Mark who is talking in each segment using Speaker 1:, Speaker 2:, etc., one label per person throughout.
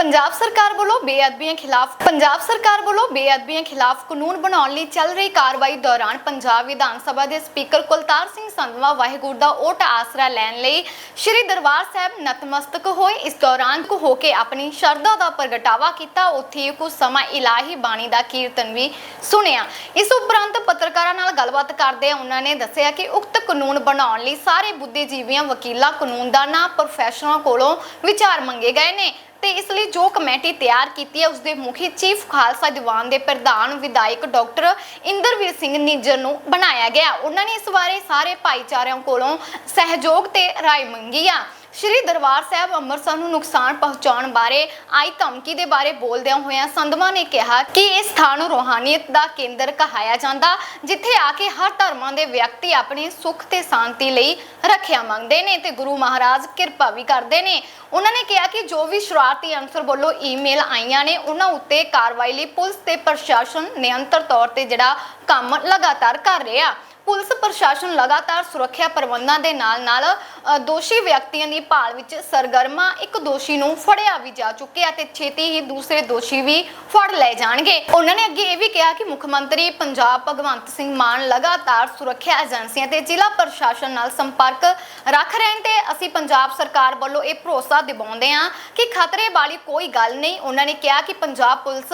Speaker 1: ਪੰਜਾਬ ਸਰਕਾਰ ਵੱਲੋਂ ਬੇਅਦਬੀਆਂ ਖਿਲਾਫ ਪੰਜਾਬ ਸਰਕਾਰ ਵੱਲੋਂ ਬੇਅਦਬੀਆਂ ਖਿਲਾਫ ਕਾਨੂੰਨ ਬਣਾਉਣ ਲਈ ਚੱਲ ਰਹੀ ਕਾਰਵਾਈ ਦੌਰਾਨ ਪੰਜਾਬ ਵਿਧਾਨ ਸਭਾ ਦੇ ਸਪੀਕਰ ਕੁਲਤਾਰ ਸਿੰਘ ਸੰਧਵਾ ਵਾਹਿਗੁਰੂ ਦਾ ਓਟ ਆਸਰਾ ਲੈਣ ਲਈ ਸ੍ਰੀ ਦਰਬਾਰ ਸਾਹਿਬ ਨਤਮਸਤਕ ਹੋਏ। ਇਸ ਦੌਰਾਨ ਕੁ ਹੋ ਕੇ ਆਪਣੀ ਸ਼ਰਧਾ ਦਾ ਪ੍ਰਗਟਾਵਾ ਕੀਤਾ। ਉੱਥੇ ਕੁਝ ਸਮਾਂ ਇਲਾਹੀ ਬਾਣੀ ਦਾ ਕੀਰਤਨ ਵੀ ਸੁਣਿਆ। ਇਸ ਉਪਰੰਤ ਪੱਤਰਕਾਰਾਂ ਨਾਲ ਗੱਲਬਾਤ ਕਰਦੇ ਉਹਨਾਂ ਨੇ ਦੱਸਿਆ ਕਿ ਉਕਤ ਕਾਨੂੰਨ ਬਣਾਉਣ ਲਈ ਸਾਰੇ ਬੁੱਧੀਜੀਵੀਆਂ ਵਕੀਲਾਂ ਕਾਨੂੰਨ ਦਾ ਕਾਨੂੰਨਦਾਨਾਂ ਪ੍ਰੋਫੈਸ਼ਨਲਾਂ ਕੋਲੋਂ ਵਿਚਾਰ ਮੰਗੇ ਗਏ ਨੇ। ਤੇ ਇਸ ਲਈ ਜੋ ਕਮੇਟੀ ਤਿਆਰ ਕੀਤੀ ਹੈ ਉਸ ਦੇ ਮੁਖੀ ਚੀਫ ਖਾਲਸਾ ਦੀਵਾਨ ਦੇ ਪ੍ਰਧਾਨ ਵਿਧਾਇਕ ਡਾਕਟਰ ਇੰਦਰਵੀਰ ਸਿੰਘ ਨਿੱਜਰ ਨੂੰ ਬਣਾਇਆ ਗਿਆ। ਉਹਨਾਂ ਨੇ ਇਸ ਬਾਰੇ ਸਾਰੇ ਭਾਈਚਾਰਿਆਂ ਕੋਲੋਂ ਸਹਿਯੋਗ ਤੇ ਰਾਏ ਮੰਗੀ ਆ। ਸ਼੍ਰੀ ਦਰਬਾਰ ਸਾਹਿਬ ਅੰਮ੍ਰਿਤਸਰ ਨੂੰ ਨੁਕਸਾਨ ਪਹੁੰਚਾਉਣ ਬਾਰੇ ਆਈ ਧਮਕੀ ਦੇ ਬਾਰੇ ਬੋਲਦਿਆਂ ਹੋਇਆਂ ਸੰਧਵਾ ਨੇ ਕਿਹਾ ਕਿ ਇਸ ਸਥਾਨ ਨੂੰ ਰੋਹਾਨੀਅਤ ਦਾ ਕੇਂਦਰ ਕਹਾਇਆ ਜਾਂਦਾ, ਜਿੱਥੇ ਆ ਕੇ ਹਰ ਧਰਮਾਂ ਦੇ ਵਿਅਕਤੀ ਆਪਣੇ ਸੁੱਖ ਤੇ ਸ਼ਾਂਤੀ ਲਈ ਰੱਖਿਆ ਮੰਗਦੇ ਨੇ ਤੇ ਗੁਰੂ ਮਹਾਰਾਜ ਕਿਰਪਾ ਵੀ ਕਰਦੇ ਨੇ। ਉਹਨਾਂ ਨੇ ਕਿਹਾ ਕਿ ਜੋ ਵੀ ਸ਼ਰਾਰਤੀ ਅਨਸਰ ਵੱਲੋਂ ਈਮੇਲ ਆਈਆਂ ਨੇ, ਉਹਨਾਂ ਉੱਤੇ ਕਾਰਵਾਈ ਲਈ ਪੁਲਿਸ ਤੇ ਪ੍ਰਸ਼ਾਸਨ ਨਿਯੰਤਰ ਤੌਰ ਤੇ ਜਿਹੜਾ ਕੰਮ ਲਗਾਤਾਰ ਕਰ ਰਿਹਾ। ਪੁਲਿਸ, ਪ੍ਰਸ਼ਾਸਨ ਲਗਾਤਾਰ ਸੁਰੱਖਿਆ ਪ੍ਰਬੰਧਾਂ ਦੇ ਨਾਲ-ਨਾਲ ਦੋਸ਼ੀ ਵਿਅਕਤੀਆਂ ਦੀ ਭਾਲ ਵਿੱਚ ਸਰਗਰਮਾ ਇੱਕ ਦੋਸ਼ੀ ਨੂੰ ਫੜਿਆ ਵੀ ਜਾ ਚੁੱਕਿਆ ਤੇ ਛੇਤੀ ਹੀ ਦੂਸਰੇ ਦੋਸ਼ੀ ਵੀ ਫੜ ਲਏ ਜਾਣਗੇ। ਉਹਨਾਂ ਨੇ ਅੱਗੇ ਇਹ ਵੀ ਕਿਹਾ ਕਿ ਮੁੱਖ ਮੰਤਰੀ ਪੰਜਾਬ ਭਗਵੰਤ ਸਿੰਘ ਮਾਨ ਲਗਾਤਾਰ ਸੁਰੱਖਿਆ ਏਜੰਸੀਆਂ ਤੇ ਜ਼ਿਲ੍ਹਾ ਪ੍ਰਸ਼ਾਸਨ ਨਾਲ ਸੰਪਰਕ ਰੱਖ ਰਹੇ ਨੇ ਤੇ ਅਸੀਂ ਪੰਜਾਬ ਸਰਕਾਰ ਵੱਲੋਂ ਇਹ ਭਰੋਸਾ ਦਿਵਾਉਂਦੇ ਹਾਂ ਕਿ ਖਤਰੇ ਵਾਲੀ ਕੋਈ ਗੱਲ ਨਹੀਂ। ਉਹਨਾਂ ਨੇ ਕਿਹਾ ਕਿ ਪੰਜਾਬ ਪੁਲਿਸ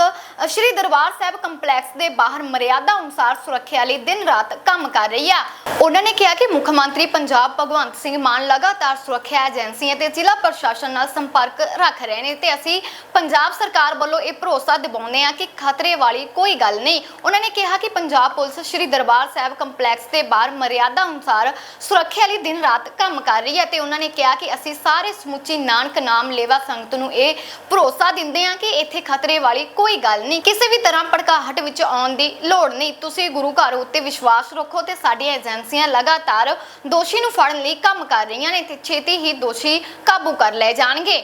Speaker 1: ਸ਼੍ਰੀ ਦਰਬਾਰ ਸਾਹਿਬ ਕੰਪਲੈਕਸ ਦੇ ਬਾਹਰ ਮਰਿਆਦਾ ਅਨੁਸਾਰ ਸੁਰੱਖਿਆ ਲਈ ਦਿਨ ਰਾਤ ਕੰਮ ਕਰ ਰਹੀ ਆ। ਉਹਨਾਂ ਨੇ ਕਿਹਾ ਕਿ ਮੁੱਖ ਮੰਤਰੀ ਪੰਜਾਬ ਭਗਵੰਤ ਸਿੰਘ ਮਾਨ ਲਗਾਤਾਰ ਸੁਰੱਖਿਆ ਏਜੰਸੀਆਂ ਤੇ ਜ਼ਿਲ੍ਹਾ ਪ੍ਰਸ਼ਾਸਨ ਨਾਲ ਸੰਪਰਕ ਰੱਖ ਰਹੇ ਨੇ ਤੇ ਅਸੀਂ ਪੰਜਾਬ ਸਰਕਾਰ ਵੱਲੋਂ ਇਹ ਭਰੋਸਾ ਦਿਵਾਉਂਦੇ ਹਾਂ ਕਿ ਖਤਰੇ ਵਾਲੀ ਕੋਈ ਗੱਲ ਨਹੀਂ। ਉਹਨਾਂ ਨੇ ਕਿਹਾ ਕਿ ਪੰਜਾਬ ਪੁਲਿਸ ਸ਼੍ਰੀ ਦਰਬਾਰ ਸਾਹਿਬ ਕੰਪਲੈਕਸ ਦੇ ਬਾਹਰ ਮਰਿਆਦਾ ਅਨੁਸਾਰ ਸੁਰੱਖਿਆ ਲਈ ਦਿਨ ਰਾਤ ਕੰਮ ਕਰ ਰਹੀ ਹੈ ਤੇ ਉਹਨਾਂ ਨੇ ਕਿਹਾ ਕਿ ਅਸੀਂ ਸਾਰੇ ਸਮੁੱਚੀ ਨਾਨਕ ਨਾਮ ਲੇਵਾ ਸੰਗਤ ਨੂੰ ਇਹ ਭਰੋਸਾ ਦਿੰਦੇ ਹਾਂ ਕਿ ਇੱਥੇ ਖਤਰੇ ਵਾਲੀ ਕੋਈ ਗੱਲ ਨਹੀਂ। ਕਿਸੇ ਵੀ ਤਰ੍ਹਾਂ ਭੜਕਾਹਟ ਵਿੱਚ ਆਉਣ ਦੀ ਲੋੜ ਨਹੀਂ। ਤੁਸੀਂ ਗੁਰੂ ਘਰ ਉੱਤੇ ਵਿਸ਼ਵਾਸ ਰੱਖੋ ਤੇ ਸਾਡੀਆਂ ਏਜੰਸੀਆਂ ਲਗਾਤਾਰ ਦੋਸ਼ੀ ਨੂੰ ਫੜਨ ਲਈ ਕੰਮ ਕਰ ਰਹੀਆਂ ਨੇ ਤੇ ਛੇਤੀ ਹੀ ਦੋਸ਼ੀ ਕਾਬੂ ਕਰ ਲਏ ਜਾਣਗੇ।